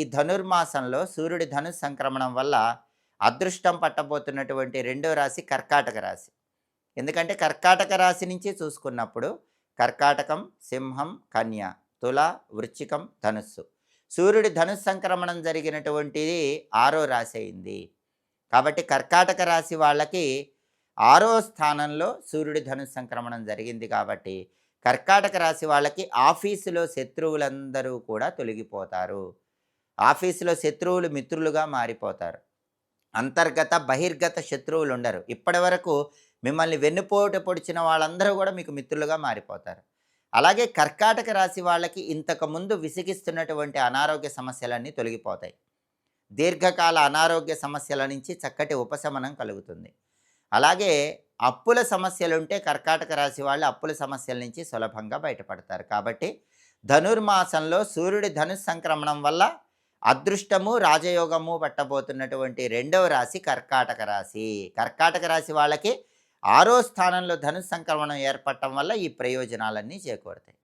ఈ ధనుర్మాసంలో సూర్యుడి ధను సంక్రమణం వల్ల అదృష్టం పట్టబోతున్నటువంటి రెండో రాశి కర్కాటక రాశి. ఎందుకంటే కర్కాటక రాశి నుంచి చూసుకున్నప్పుడు కర్కాటకం సింహం కన్య తుల వృచ్చికం ధనుస్సు. సూర్యుడి ధనుస్సు సంక్రమణం జరిగినటువంటిది ఆరో రాశి అయింది. కాబట్టి కర్కాటక రాశి వాళ్ళకి ఆరో స్థానంలో సూర్యుడి ధనుస్సు సంక్రమణం జరిగింది కాబట్టి కర్కాటక రాశి వాళ్ళకి ఆఫీసులో శత్రువులందరూ కూడా తొలగిపోతారు. ఆఫీసులో శత్రువులు మిత్రులుగా మారిపోతారు. అంతర్గత బహిర్గత శత్రువులు ఉండరు. ఇప్పటి వరకు మిమ్మల్ని వెన్నుపోటు పొడిచిన వాళ్ళందరూ కూడా మీకు మిత్రులుగా మారిపోతారు. అలాగే కర్కాటక రాశి వాళ్ళకి ఇంతకుముందు విసిగిస్తున్నటువంటి అనారోగ్య సమస్యలన్నీ తొలగిపోతాయి. దీర్ఘకాల అనారోగ్య సమస్యల నుంచి చక్కటి ఉపశమనం కలుగుతుంది. అలాగే అప్పుల సమస్యలుంటే కర్కాటక రాశి వాళ్ళు అప్పుల సమస్యల నుంచి సులభంగా బయటపడతారు. కాబట్టి ధనుర్మాసంలో సూర్యుడి ధనుస్ సంక్రమణం వల్ల అదృష్టము రాజయోగము పట్టబోతున్నటువంటి రెండవ రాశి కర్కాటక రాశి. కర్కాటక రాశి వాళ్ళకి ఆరో స్థానంలో ధను సంక్రమణం ఏర్పడటం వల్ల ఈ ప్రయోజనాలన్నీ చేకూరుతాయి.